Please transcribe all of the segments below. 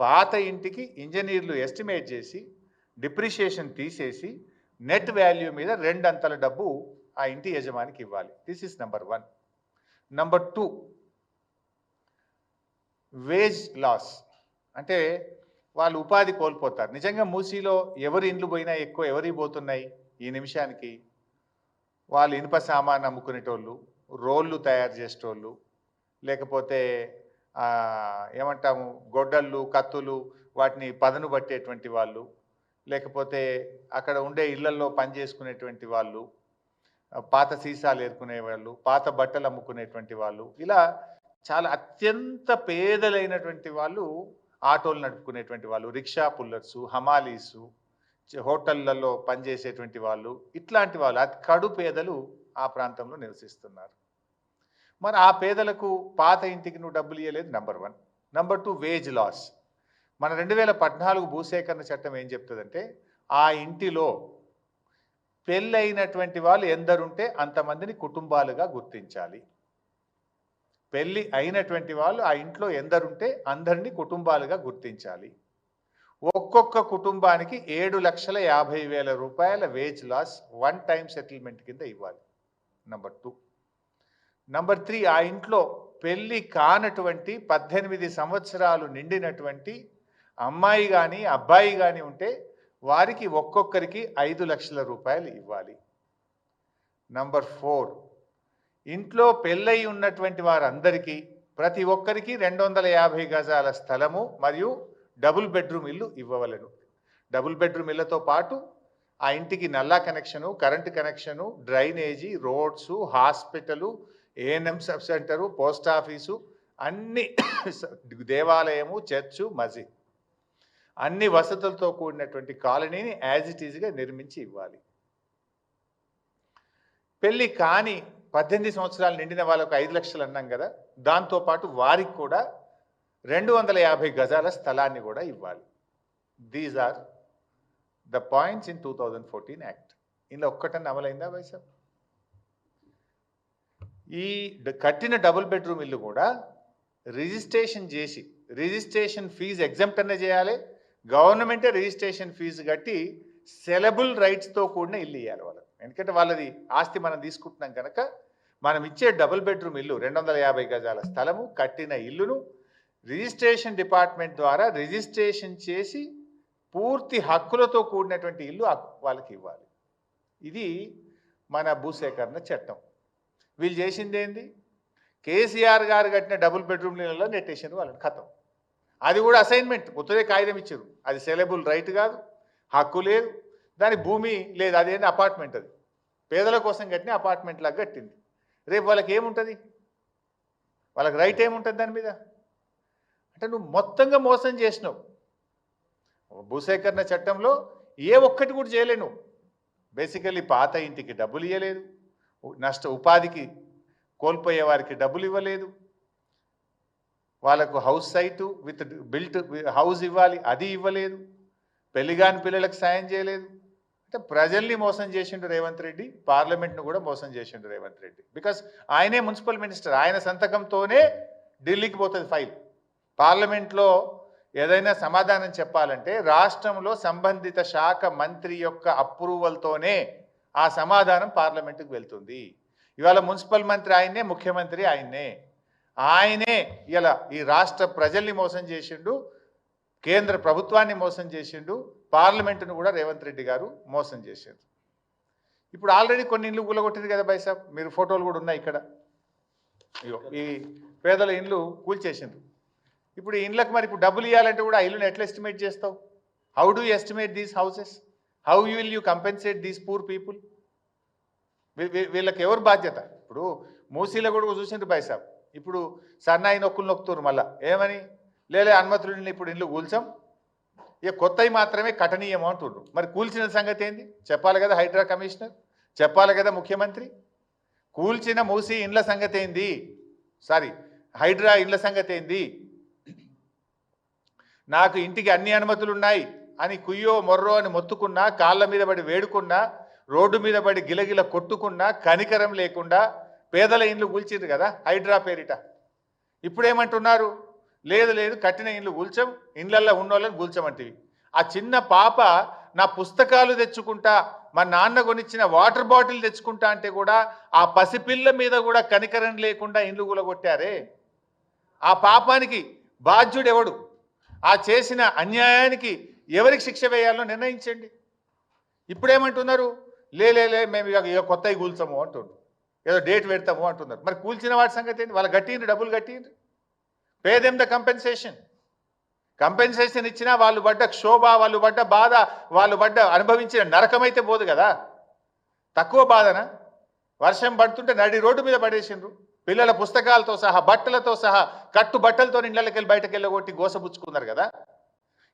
పాత ఇంటికి ఇంజనీర్లు ఎస్టిమేట్ చేసి డిప్రిషియేషన్ తీసేసి నెట్ వాల్యూ మీద రెండంతల డబ్బు ఆ ఇంటి యజమానికి ఇవ్వాలి. This is number one number two wage loss అంటే వాళ్ళు ఉపాధి కోల్పోతారు. నిజంగా మూసీలో ఎవరి ఇండ్లు పోయినా ఎక్కువ ఎవరి పోతున్నాయి? ఈ నిమిషానికి వాళ్ళు ఇనుప సామాన్ అమ్ముకునేటోళ్ళు రోళ్ళు తయారు చేసేటోళ్ళు లేకపోతే ఏమంటాము గొడ్డళ్ళు కత్తులు వాటిని పదను పట్టేటువంటి వాళ్ళు లేకపోతే అక్కడ ఉండే ఇళ్ళల్లో పని చేసుకునేటువంటి వాళ్ళు పాత సీసాలు ఏరుకునే వాళ్ళు పాత బట్టలు అమ్ముకునేటువంటి వాళ్ళు ఇలా చాలా అత్యంత పేదలైనటువంటి వాళ్ళు ఆటోలు నడుపుకునేటువంటి వాళ్ళు రిక్షా పుల్లర్సు హమాలీసు హోటళ్ళలో పనిచేసేటువంటి వాళ్ళు ఇట్లాంటి వాళ్ళు అతి కడు పేదలు ఆ ప్రాంతంలో నివసిస్తున్నారు. మరి ఆ పేదలకు పాత ఇంటికి నువ్వు డబ్బులు ఇవ్వలేదు number one number two wage loss మన రెండు వేల పద్నాలుగు భూసేకరణ చట్టం ఏం చెప్తుందంటే ఆ ఇంటిలో పెళ్ళైనటువంటి వాళ్ళు ఎందరుంటే అంతమందిని కుటుంబాలుగా గుర్తించాలి. పెళ్ళి అయినటువంటి వాళ్ళు ఆ ఇంట్లో ఎందరుంటే అందరినీ కుటుంబాలుగా గుర్తించాలి. ఒక్కొక్క కుటుంబానికి ఏడు లక్షల యాభై వేల రూపాయల wage loss one time settlement కింద ఇవ్వాలి. నెంబర్ టూ నంబర్ త్రీ ఆ ఇంట్లో పెళ్ళి కానటువంటి పద్దెనిమిది సంవత్సరాలు నిండినటువంటి అమ్మాయి కానీ అబ్బాయి కానీ ఉంటే వారికి ఒక్కొక్కరికి ఐదు లక్షల రూపాయలు ఇవ్వాలి. నంబర్ ఫోర్ ఇంట్లో పెళ్ళై ఉన్నటువంటి వారందరికీ ప్రతి ఒక్కరికి రెండు వందల యాభై గజాల స్థలము మరియు డబుల్ బెడ్రూమ్ ఇల్లు ఇవ్వవలెను. డబుల్ బెడ్రూమ్ ఇళ్ళతో పాటు ఆ ఇంటికి నల్లా connection current connection drainage roads hospital A N M sub center post office అన్ని దేవాలయము చర్చు మసీద్. అన్ని వసతులతో కూడినటువంటి కాలనీని యాజ్ ఇట్ ఈజ్గా నిర్మించి ఇవ్వాలి. పెళ్ళి కాని పద్దెనిమిది సంవత్సరాలు నిండిన వాళ్ళకు ఐదు లక్షలు అన్నాం కదా దాంతోపాటు వారికి కూడా రెండు వందల యాభై గజాల స్థలాన్ని కూడా ఇవ్వాలి. These are the points in two thousand fourteen act ఇందులో ఒక్కటన్నా అమలైందా వైసాబ్ ఈ డ- కట్టిన డబుల్ బెడ్రూమ్ ఇల్లు కూడా రిజిస్ట్రేషన్ చేసి రిజిస్ట్రేషన్ ఫీజు ఎగ్జామ్ట్ అనే చేయాలి. గవర్నమెంటే రిజిస్ట్రేషన్ ఫీజు కట్టి సెలబుల్ రైట్స్తో కూడిన ఇల్లు ఇవ్వాలి వాళ్ళకి. ఎందుకంటే వాళ్ళది ఆస్తి మనం తీసుకుంటున్నాం కనుక మనం ఇచ్చే డబుల్ బెడ్రూమ్ ఇల్లు రెండు వందల యాభై గజాల స్థలము కట్టిన ఇల్లును రిజిస్ట్రేషన్ డిపార్ట్మెంట్ ద్వారా రిజిస్ట్రేషన్ చేసి పూర్తి హక్కులతో కూడినటువంటి ఇల్లు వాళ్ళకి ఇవ్వాలి. ఇది మన భూసేకరణ చట్టం. వీళ్ళు చేసింది ఏంది కేసీఆర్ గారు కట్టిన డబుల్ బెడ్రూమ్ నీళ్ళలో నెట్టేసారు వాళ్ళని ఖతం. అది కూడా అసైన్మెంట్ కొత్తదే కాగితం ఇచ్చారు అది సెలబుల్ రైట్ కాదు హక్కు లేదు దాని భూమి లేదు అదేంటి అపార్ట్మెంట్ అది. పేదల కోసం కట్టిన అపార్ట్మెంట్ లాగా కట్టింది. రేపు వాళ్ళకి ఏముంటుంది? వాళ్ళకి రైట్ ఏముంటుంది దాని మీద? అంటే నువ్వు మొత్తంగా మోసం చేసినావు. భూసేకరణ చట్టంలో ఏ ఒక్కటి కూడా చేయలేను. బేసికల్లీ పాత ఇంటికి డబ్బులు ఇవ్వలేదు నష్ట ఉపాధికి కోల్పోయే వారికి డబ్బులు ఇవ్వలేదు. వాళ్ళకు house site with built house ఇవ్వాలి అది ఇవ్వలేదు. పెళ్ళిగాని పిల్లలకు సాయం చేయలేదు. అంటే ప్రజల్ని మోసం చేసిండు రేవంత్ రెడ్డి పార్లమెంట్ను కూడా మోసం చేసిండు రేవంత్ రెడ్డి. బికాస్ ఆయనే మున్సిపల్ మినిస్టర్ ఆయన సంతకంతోనే ఢిల్లీకి పోతుంది ఫైల్. పార్లమెంట్లో ఏదైనా సమాధానం చెప్పాలంటే రాష్ట్రంలో సంబంధిత శాఖ మంత్రి యొక్క అప్రూవల్తోనే ఆ సమాధానం పార్లమెంటుకు వెళ్తుంది. ఇవాళ మున్సిపల్ మంత్రి ఆయన్నే ముఖ్యమంత్రి ఆయన్నే. ఆయనే ఇలా ఈ రాష్ట్ర ప్రజల్ని మోసం చేసిండు కేంద్ర ప్రభుత్వాన్ని మోసం చేసిండు పార్లమెంటును కూడా రేవంత్ రెడ్డి గారు మోసం చేసిండు ఇప్పుడు ఆల్రెడీ కొన్ని ఇండ్లు కూలగొట్టింది కదా బైసాబ్ మీరు ఫోటోలు కూడా ఉన్నాయి ఇక్కడ. ఈ పేదల ఇండ్లు కూల్చేసిండ్రు. ఇప్పుడు ఇండ్లకు మరి ఇప్పుడు డబ్బులు ఇవ్వాలంటే కూడా ఆ ఇల్లుని ఎట్లా ఎస్టిమేట్ చేస్తావు? How do estimate these houses how you will you compensate these poor people వీళ్ళకి ఎవరు బాధ్యత? ఇప్పుడు మూసీలో కూడా చూసిండ్రు బైసాబ్ ఇప్పుడు సన్నాయి నొక్కులు నొక్కుతున్నారు మళ్ళా. ఏమని? లేలే అనుమతులు ఇప్పుడు ఇండ్లు కూల్చాం. ఇక కొత్తవి మాత్రమే కఠనీయం అంటుండ్రు. మరి కూల్చిన సంగతి ఏంది? చెప్పాలి కదా హైడ్రా కమిషనర్. చెప్పాలి కదా ముఖ్యమంత్రి. కూల్చిన మూసి ఇండ్ల సంగతి ఏంది? సారీ హైడ్రా ఇండ్ల సంగతి ఏంది? నాకు ఇంటికి అన్ని అనుమతులు ఉన్నాయి అని కుయ్యో మొర్రో అని మొత్తుకున్నా కాళ్ళ మీద పడి వేడుకున్నా రోడ్డు మీద పడి గిలగిల కొట్టుకున్నా కనికరం లేకుండా పేదల ఇండ్లు కూల్చిండ్రు కదా హైడ్రా పేరిట. ఇప్పుడేమంటున్నారు? లేదు లేదు కట్టిన ఇండ్లు కూల్చం ఇండ్లల్లో ఉన్నోళ్ళని కూల్చమంటివి. ఆ చిన్న పాప నా పుస్తకాలు తెచ్చుకుంటా మా నాన్న కొనిచ్చిన వాటర్ బాటిల్ తెచ్చుకుంటా అంటే కూడా ఆ పసిపిల్ల మీద కూడా కనికరం లేకుండా ఇండ్లు కూలగొట్టారే? ఆ పాపానికి బాధ్యుడెవడు? ఆ చేసిన అన్యాయానికి ఎవరికి శిక్ష వేయాలో నిర్ణయించండి. ఇప్పుడేమంటున్నారు? లేలే లే మేము ఇక కొత్తవి కూల్చము అంటుండ్రు. ఏదో డేట్ పెడతాము అంటున్నారు. మరి కూల్చిన వాటి సంగతి ఏంటి? వాళ్ళు కట్టిండ్రు డబ్బులు కట్టిండ్రు. Pay them the compensation compensation ఇచ్చినా వాళ్ళు పడ్డ క్షోభ వాళ్ళు పడ్డ బాధ వాళ్ళు పడ్డ అనుభవించిన నరకమైతే పోదు కదా. తక్కువ బాధన? వర్షం పడుతుంటే నడి రోడ్డు మీద పడేసిండ్రు. పిల్లల పుస్తకాలతో సహా బట్టలతో సహా కట్టు బట్టలతో ఇళ్ళకి వెళ్ళి బయటకు వెళ్ళగొట్టి గోసపుచ్చుకున్నారు కదా.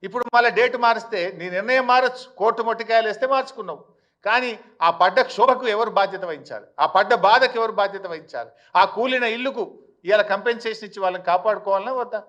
ఇప్పుడు మళ్ళీ డేట్ మారిస్తే నీ నిర్ణయం మారచ్చు. కోర్టు మొట్టికాయలు వేస్తే మార్చుకున్నావు. కానీ ఆ పడ్డ క్షోభకు ఎవరు బాధ్యత వహించాలి? ఆ పడ్డ బాధకు ఎవరు బాధ్యత వహించాలి? ఆ కూలిన ఇల్లుకు ఇవాళ కంపెన్సేషన్ ఇచ్చి వాళ్ళని కాపాడుకోవాలన్నా వద్దా?